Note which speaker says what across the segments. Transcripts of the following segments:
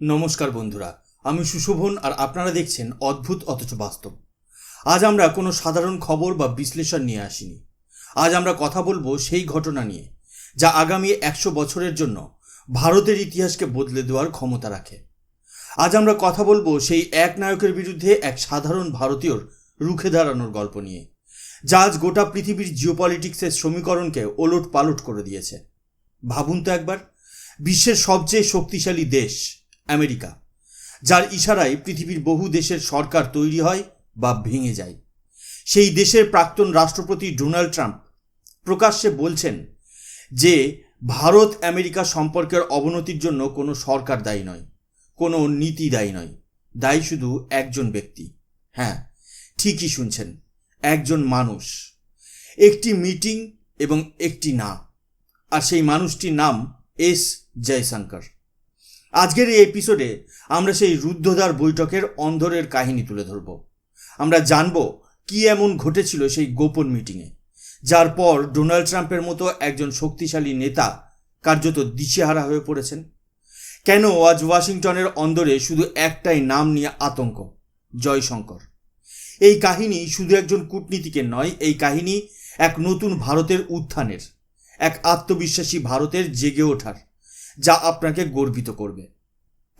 Speaker 1: নমস্কার বন্ধুরা, আমি সুশোভন আর আপনারা দেখছেন অদ্ভুত অথচ বাস্তব। আজ আমরা কোনো সাধারণ খবর বা বিশ্লেষণ নিয়ে আসিনি। আজ আমরা কথা বলব সেই ঘটনা নিয়ে, যা আগামী একশো বছরের জন্য ভারতের ইতিহাসকে বদলে দেওয়ার ক্ষমতা রাখে। আজ আমরা কথা বলব সেই এক নায়কের বিরুদ্ধে এক সাধারণ ভারতীয়র রুখে দাঁড়ানোর গল্প নিয়ে, যা আজ গোটা পৃথিবীর জিওপলিটিক্সের সমীকরণকে ওলট পালট করে দিয়েছে। ভাবুন তো একবার, বিশ্বের সবচেয়ে শক্তিশালী দেশ আমেরিকা, যার ইশারায় পৃথিবীর বহু দেশের সরকার তৈরি হয় বা ভেঙে যায়। সেই দেশের প্রাক্তন রাষ্ট্রপতি ডোনাল্ড ট্রাম্প প্রকাশ্যে বলছেন যে, ভারত আমেরিকা সম্পর্কের অবনতির জন্য কোনো সরকার দায়ী নয়, কোনো নীতি দায়ী নয়। দায়ী শুধু একজন ব্যক্তি। হ্যাঁ ঠিকই শুনছেন, একজন মানুষ। একটি মিটিং এবং একটি না। আর সেই মানুষটির নাম এস জয়শঙ্কর। আজকের এই এপিসোডে আমরা সেই রুদ্ধদ্বার বৈঠকের অন্ধরের কাহিনী তুলে ধরব। আমরা জানব কি এমন ঘটেছিল সেই গোপন মিটিংয়ে যার পর ডোনাল্ড ট্রাম্পের মতো একজন শক্তিশালী নেতা কার্যত দিশেহারা হয়ে পড়েছেন। কেন আজ ওয়াশিংটনের অন্দরে শুধু একটাই নাম নিয়ে আতঙ্ক? জয়শঙ্কর। এই কাহিনী শুধু একজন কূটনীতিকের নয়, এই কাহিনী এক নতুন ভারতের উত্থানের, এক আত্মবিশ্বাসী ভারতের জেগে ওঠার। যা আপনাকে গর্বিত করবে।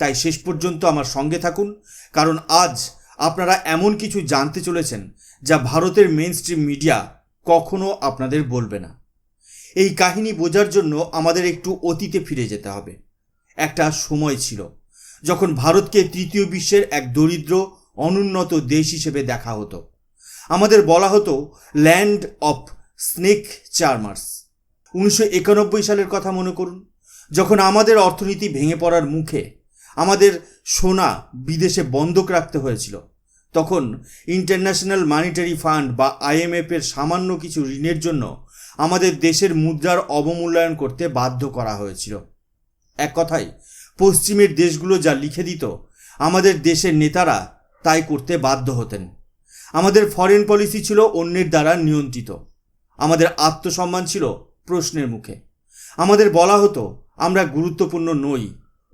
Speaker 1: তাই শেষ পর্যন্ত আমার সঙ্গে থাকুন, কারণ আজ আপনারা এমন কিছু জানতে চলেছেন যা ভারতের মেন স্ট্রিম মিডিয়া কখনো আপনাদের বলবে না। এই কাহিনী বোঝার জন্য আমাদের একটু অতীতে ফিরে যেতে হবে। একটা সময় ছিল যখন ভারতকে তৃতীয় বিশ্বের এক দরিদ্র, অনুন্নত দেশ হিসেবে দেখা হতো। আমাদের বলা হতো ল্যান্ড অফ স্নেক চার্মার্স উনিশশো একানব্বই সালের কথা মনে করুন। যখন আমাদের অর্থনীতি ভেঙে পড়ার মুখে আমাদের সোনা বিদেশে বন্ধক রাখতে হয়েছিল, তখন ইন্টারন্যাশনাল মানিটারি ফান্ড বা আইএমএফের সামান্য কিছু ঋণের জন্য আমাদের দেশের মুদ্রার অবমূল্যায়ন করতে বাধ্য করা হয়েছিল। এক কথায়, পশ্চিমের দেশগুলো যা লিখে দিত, আমাদের দেশের নেতারা তাই করতে বাধ্য হতেন। আমাদের ফরেন পলিসি ছিল অন্যের দ্বারা নিয়ন্ত্রিত। আমাদের আত্মসম্মান ছিল প্রশ্নের মুখে। আমাদের বলা হতো আমরা গুরুত্বপূর্ণ নই।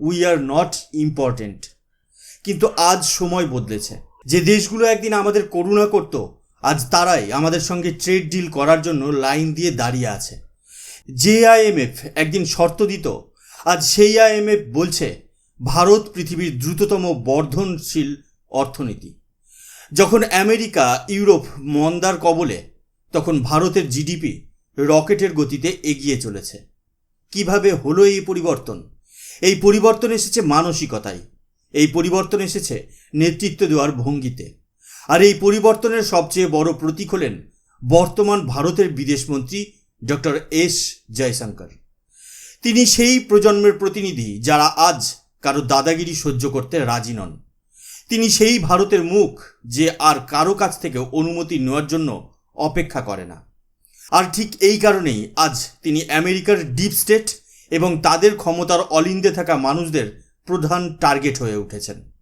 Speaker 1: উই আর নট ইম্পর্টেন্ট কিন্তু আজ সময় বদলেছে। যে দেশগুলো একদিন আমাদের করুণা করত, আজ তারাই আমাদের সঙ্গে ট্রেড ডিল করার জন্য লাইন দিয়ে দাঁড়িয়ে আছে। যে আইএমএফ একদিন শর্ত দিত, আজ সেই আইএমএফ বলছে, ভারত পৃথিবীর দ্রুততম বর্ধনশীল অর্থনীতি। যখন আমেরিকা, ইউরোপ মন্দার কবলে, তখন ভারতের জিডিপি রকেটের গতিতে এগিয়ে চলেছে। কীভাবে হলো এই পরিবর্তন? এই পরিবর্তন এসেছে মানসিকতায়। এই পরিবর্তন এসেছে নেতৃত্ব দেওয়ার ভঙ্গিতে। আর এই পরিবর্তনের সবচেয়ে বড় প্রতীক হলেন বর্তমান ভারতের বিদেশমন্ত্রী ডক্টর এস জয়শঙ্কর। তিনি সেই প্রজন্মের প্রতিনিধি যারা আজ কারও দাদাগিরি সহ্য করতে রাজি নন। তিনি সেই ভারতের মুখ যে আর কারও কাছ থেকে অনুমতি নেওয়ার জন্য অপেক্ষা করে না। আর ঠিক এই কারণেই আজ তিনি আমেরিকার ডিপ স্টেট এবং তাদের ক্ষমতার অলিন্দে থাকা মানুষদের প্রধান টার্গেট হয়ে উঠেছেন।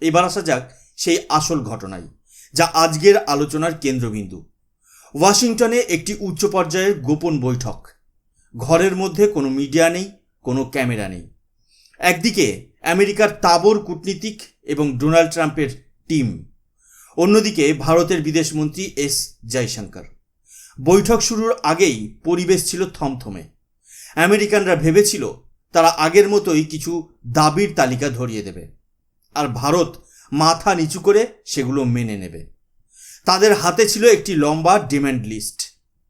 Speaker 1: এবার আসা যাক সেই আসল ঘটনায়, যা আজকের আলোচনার কেন্দ্রবিন্দু। ওয়াশিংটনে একটি উচ্চ পর্যায়ের গোপন বৈঠক। ঘরের মধ্যে কোনো মিডিয়া নেই, কোনো ক্যামেরা নেই। একদিকে আমেরিকার তাবর কূটনীতিক এবং ডোনাল্ড ট্রাম্পের টিম। অন্যদিকে ভারতের বিদেশমন্ত্রী এস জয়শঙ্কর। বৈঠক শুরুর আগেই পরিবেশ ছিল থমথমে। আমেরিকানরা ভেবেছিল তারা আগের মতোই কিছু দাবির তালিকা ধরিয়ে দেবে। আর ভারত মাথা নিচু করে সেগুলো মেনে নেবে। তাদের হাতে ছিল একটি লম্বা ডিম্যান্ড লিস্ট,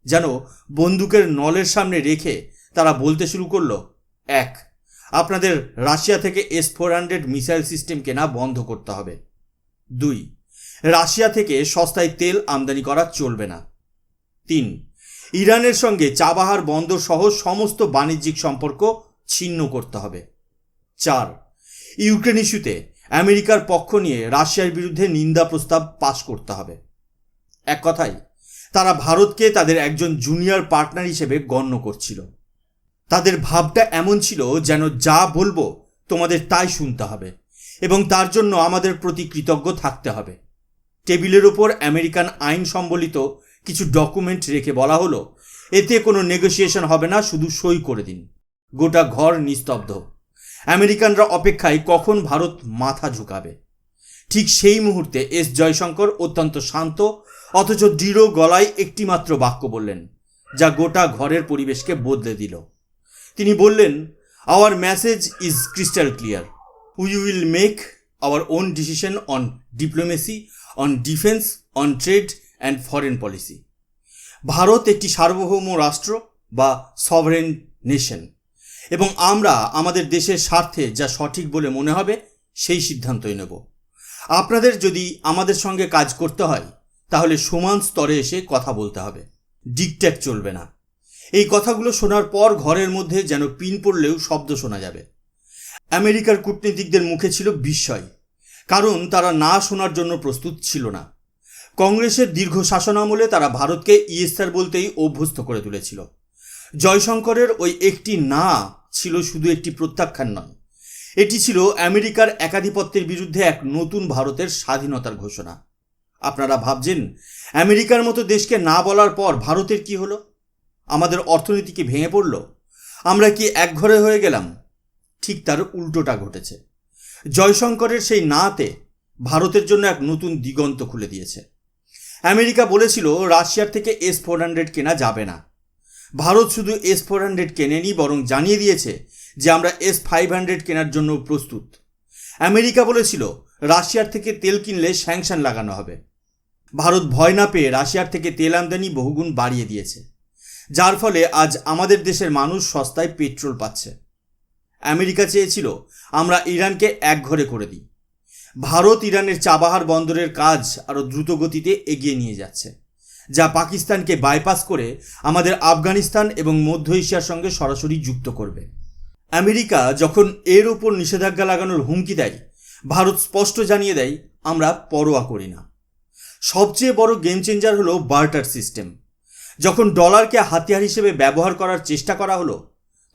Speaker 1: যেন বন্দুকের নলের সামনে রেখে তারা বলতে শুরু করল, এক, আপনাদের রাশিয়া থেকে S four hundred missile system কেনা বন্ধ করতে হবে। দুই, রাশিয়া থেকে সস্তায় তেল আমদানি করা চলবে না। তিন। ইরানের সঙ্গে চাবাহার বন্দর সহ সমস্ত বাণিজ্যিক সম্পর্ক ছিন্ন করতে হবে। চার। ইউক্রেন ইস্যুতে আমেরিকার পক্ষ নিয়ে রাশিয়ার বিরুদ্ধে নিন্দা প্রস্তাব পাশ করতে হবে। এক কথায়, তারা ভারতকে তাদের একজন জুনিয়র পার্টনার হিসেবে গণ্য করছিল। তাদের ভাবটা এমন ছিল যেন যা বলব তোমাদের তাই শুনতে হবে এবং তার জন্য আমাদের প্রতি কৃতজ্ঞ থাকতে হবে। টেবিলের ওপর আমেরিকান আইন সম্বলিত কিছু ডকুমেন্ট রেখে বলা হলো, এতে কোনো নেগোসিয়েশন হবে না, শুধু সই করে দিন। গোটা ঘর নিস্তব্ধ। আমেরিকানরা অপেক্ষায় কখন ভারত মাথা ঝুঁকাবে? ঠিক সেই মুহূর্তে এস জয়শঙ্কর অত্যন্ত শান্ত, অথচ দৃঢ় গলায় একটিমাত্র বাক্য বললেন, যা গোটা ঘরের পরিবেশকে বদলে দিল। তিনি বললেন our message is crystal clear we will make our own decision on diplomacy on defence on trade and foreign policy Bharat একটি সার্বভৌম রাষ্ট্র বা সভারেন নেশন এবং আমরা আমাদের দেশের স্বার্থে যা সঠিক বলে মনে হবে, সেই সিদ্ধান্তই নেব। আপনাদের যদি আমাদের সঙ্গে কাজ করতে হয়, তাহলে সমান স্তরে এসে কথা বলতে হবে। ডিকট্যাক চলবে না। এই কথাগুলো শোনার পর ঘরের মধ্যে যেন পিন পড়লেও শব্দ শোনা যাবে। আমেরিকার কূটনীতিকদের মুখে ছিল বিস্ময়। কারণ তারা না শোনার জন্য প্রস্তুত ছিল না। কংগ্রেসের দীর্ঘ শাসনামলে তারা ভারতকে ইএসআর বলতেই অভ্যস্ত করে তুলেছিল। জয়শঙ্করের ওই একটি না ছিল শুধু একটি প্রত্যাখ্যান নয়। এটি ছিল আমেরিকার একাধিপত্যের বিরুদ্ধে এক নতুন ভারতের স্বাধীনতার ঘোষণা। আপনারা ভাবছেন, আমেরিকার মতো দেশকে না বলার পর ভারতের কি হলো? আমাদের অর্থনীতি কি ভেঙে পড়ল? আমরা কি একঘরে হয়ে গেলাম? ঠিক তার উল্টোটা ঘটেছে। জয়শঙ্করের সেই নাতে ভারতের জন্য এক নতুন দিগন্ত খুলে দিয়েছে। আমেরিকা বলেছিল রাশিয়ার থেকে এস ফোর হান্ড্রেড কেনা যাবে না। ভারত শুধু এস ফোর হান্ড্রেড কেনেনি, বরং জানিয়ে দিয়েছে যে আমরা এস ফাইভ হান্ড্রেড কেনার জন্য প্রস্তুত। আমেরিকা বলেছিল রাশিয়ার থেকে তেল কিনলে স্যাংশন লাগানো হবে। ভারত ভয় না পেয়ে রাশিয়ার থেকে তেল আমদানি বহুগুণ বাড়িয়ে দিয়েছে। যার ফলে আজ আমাদের দেশের মানুষ সস্তায় পেট্রোল পাচ্ছে। আমেরিকা চেয়েছিল আমরা ইরানকে একঘরে করে দিই। ভারত ইরানের চাবাহার বন্দরের কাজ আরও দ্রুত গতিতে এগিয়ে নিয়ে যাচ্ছে, যা পাকিস্তানকে বাইপাস করে আমাদের আফগানিস্তান এবং মধ্য এশিয়ার সঙ্গে সরাসরি যুক্ত করবে। আমেরিকা যখন এর ওপর নিষেধাজ্ঞা লাগানোর হুমকি দেয়, ভারত স্পষ্ট জানিয়ে দেয়, আমরা পরোয়া করি না। সবচেয়ে বড় গেম চেঞ্জার হলো বার্টার সিস্টেম যখন ডলারকে হাতিয়ার হিসেবে ব্যবহার করার চেষ্টা করা হলো,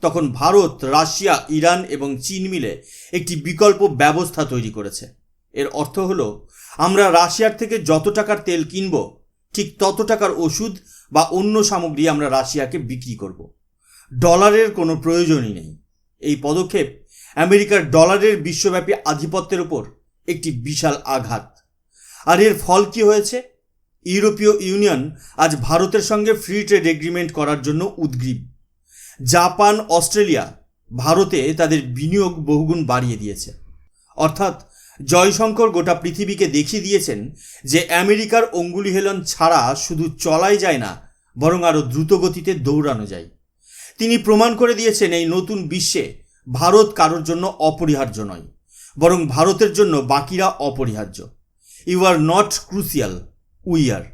Speaker 1: তখন ভারত, রাশিয়া, ইরান এবং চীন মিলে একটি বিকল্প ব্যবস্থা তৈরি করেছে। এর অর্থ হলো, আমরা রাশিয়ার থেকে যত টাকার তেল কিনব, ঠিক তত টাকার ওষুধ বা অন্য সামগ্রী আমরা রাশিয়াকে বিক্রি করব। ডলারের কোনো প্রয়োজনই নেই। এই পদক্ষেপ আমেরিকার ডলারের বিশ্বব্যাপী আধিপত্যের ওপর একটি বিশাল আঘাত। আর এর ফল কি হয়েছে? ইউরোপীয় ইউনিয়ন আজ ভারতের সঙ্গে ফ্রি ট্রেড এগ্রিমেন্ট করার জন্য উদ্গ্রীব। জাপান, অস্ট্রেলিয়া, ভারতে তাদের বিনিয়োগ বহুগুণ বাড়িয়ে দিয়েছে। অর্থাৎ জয়শঙ্কর গোটা পৃথিবীকে দেখিয়ে দিয়েছেন যে আমেরিকার অঙ্গুলি হেলন ছাড়া শুধু চলাই যায় না, বরং আরও দ্রুত গতিতে দৌড়ানো যায়। তিনি প্রমাণ করে দিয়েছেন এই নতুন বিশ্বে ভারত কারোর জন্য অপরিহার্য নয়, বরং ভারতের জন্য বাকিরা অপরিহার্য। You are not crucial we are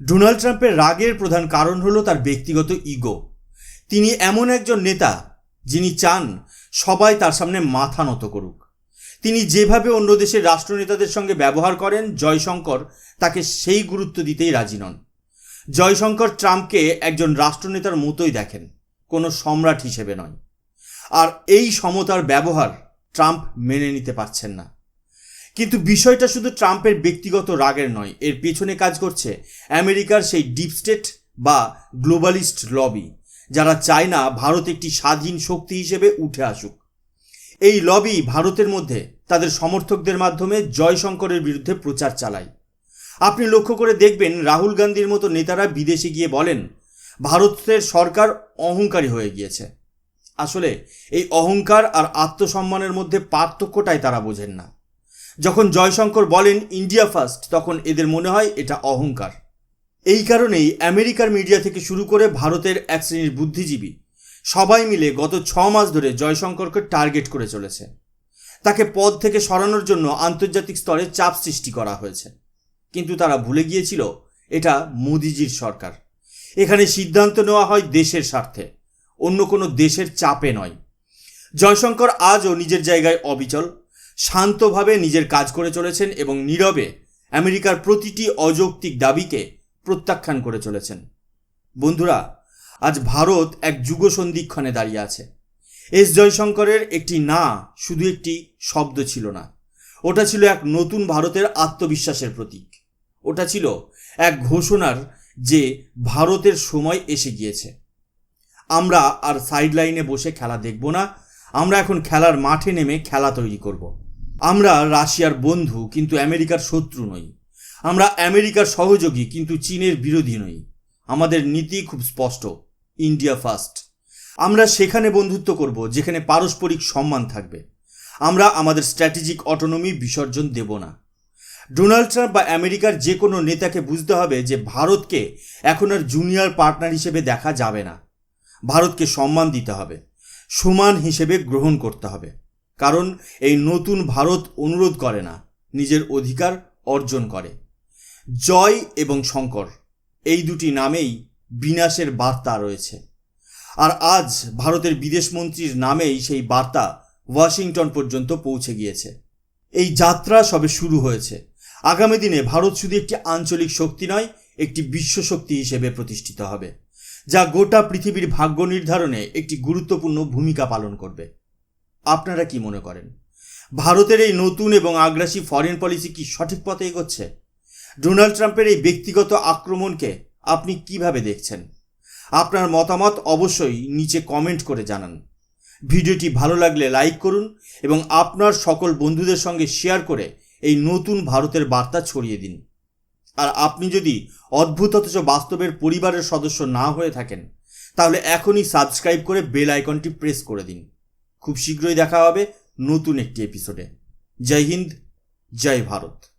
Speaker 1: Donald ট্রাম্পের রাগের প্রধান কারণ হলো তার ব্যক্তিগত ইগো। তিনি এমন একজন নেতা যিনি চান সবাই তার সামনে মাথা নত করুক। তিনি যেভাবে অন্য দেশের রাষ্ট্রনেতাদের সঙ্গে ব্যবহার করেন, জয়শঙ্কর তাকে সেই গুরুত্ব দিতেই রাজি নন। জয়শঙ্কর ট্রাম্পকে একজন রাষ্ট্রনেতার মতোই দেখেন, কোনো সম্রাট হিসেবে নয়। আর এই সমতার ব্যবহার ট্রাম্প মেনে নিতে পারছেন না। কিন্তু বিষয়টা শুধু ট্রাম্পের ব্যক্তিগত রাগের নয়, এর পেছনে কাজ করছে আমেরিকার সেই ডিপ স্টেট বা গ্লোবালিস্ট লবি, যারা চায় না ভারত একটি স্বাধীন শক্তি হিসেবে উঠে আসুক। এই লবি ভারতের মধ্যে তাদের সমর্থকদের মাধ্যমে জয়শঙ্করের বিরুদ্ধে প্রচার চালায়। আপনি লক্ষ্য করে দেখবেন রাহুল গান্ধীর মতো নেতারা বিদেশে গিয়ে বলেন, ভারতের সরকার অহংকারী হয়ে গিয়েছে। আসলে এই অহংকার আর আত্মসম্মানের মধ্যে পার্থক্যটাই তারা বোঝেন না। যখন জয়শঙ্কর বলেন, ইন্ডিয়া ফার্স্ট, তখন এদের মনে হয় এটা অহংকার। এই কারণেই আমেরিকার মিডিয়া থেকে শুরু করে ভারতের এক শ্রেণির বুদ্ধিজীবী সবাই মিলে গত ছ মাস ধরে জয়শঙ্করকে টার্গেট করে চলেছে। তাকে পদ থেকে সরানোর জন্য আন্তর্জাতিক স্তরে চাপ সৃষ্টি করা হয়েছে। কিন্তু তারা ভুলে গিয়েছিল, এটা মোদিজির সরকার। এখানে সিদ্ধান্ত নেওয়া হয় দেশের স্বার্থে, অন্য কোনো দেশের চাপে নয়। জয়শঙ্কর আজও নিজের জায়গায় অবিচল, শান্তভাবে নিজের কাজ করে চলেছেন এবং নীরবে আমেরিকার প্রতিটি অযৌক্তিক দাবিকে প্রত্যাখ্যান করে চলেছেন। বন্ধুরা আজ ভারত এক যুগ সন্ধিক্ষণে দাঁড়িয়ে আছে। এস জয়শঙ্করের একটি না শুধু একটি শব্দ ছিল না। ওটা ছিল এক নতুন ভারতের আত্মবিশ্বাসের প্রতীক। ওটা ছিল এক ঘোষণার যে ভারতের সময় এসে গিয়েছে। আমরা আর সাইড লাইনে বসে খেলা দেখব না। আমরা এখন খেলার মাঠে নেমে খেলা তৈরি করব। আমরা রাশিয়ার বন্ধু কিন্তু আমেরিকার শত্রু নই। আমরা আমেরিকার সহযোগী কিন্তু চীনের বিরোধী নই। আমাদের নীতি খুব স্পষ্ট। ইন্ডিয়া ফার্স্ট আমরা সেখানে বন্ধুত্ব করব, যেখানে পারস্পরিক সম্মান থাকবে। আমরা আমাদের স্ট্র্যাটেজিক অটোনমি বিসর্জন দেব না। ডোনাল্ড ট্রাম্প বা আমেরিকার যে কোনো নেতাকে বুঝতে হবে যে ভারতকে এখন আর জুনিয়র পার্টনার হিসেবে দেখা যাবে না। ভারতকে সম্মান দিতে হবে, সমান হিসেবে গ্রহণ করতে হবে। কারণ এই নতুন ভারত অনুরোধ করে না, নিজের অধিকার অর্জন করে। জয় এবং শঙ্কর, এই দুটি নামেই বিনাশের বার্তা রয়েছে। আর আজ ভারতের বিদেশমন্ত্রীর নামেই সেই বার্তা ওয়াশিংটন পর্যন্ত পৌঁছে গিয়েছে। এই যাত্রা সবে শুরু হয়েছে। আগামী দিনে ভারত শুধু একটি আঞ্চলিক শক্তি নয়, একটি বিশ্ব শক্তি হিসেবে প্রতিষ্ঠিত হবে, যা গোটা পৃথিবীর ভাগ্য নির্ধারণে একটি গুরুত্বপূর্ণ ভূমিকা পালন করবে। আপনারা কি মনে করেন? ভারতের এই নতুন এবং আগ্রাসী ফরেন পলিসি কি সঠিক পথে এগোচ্ছে? ডোনাল্ড ট্রাম্পের এই ব্যক্তিগত আক্রমণকে আপনি কীভাবে দেখছেন? আপনার মতামত অবশ্যই নিচে কমেন্ট করে জানান। ভিডিওটি ভালো লাগলে লাইক করুন এবং আপনার সকল বন্ধুদের সঙ্গে শেয়ার করে এই নতুন ভারতের বার্তা ছড়িয়ে দিন। আর আপনি যদি অদ্ভুত অথচ বাস্তবের পরিবারের সদস্য না হয়ে থাকেন, তাহলে এখনই সাবস্ক্রাইব করে বেল আইকনটি প্রেস করে দিন। খুব শীঘ্রই দেখা হবে নতুন একটি এপিসোডে জয় হিন্দ, জয় ভারত।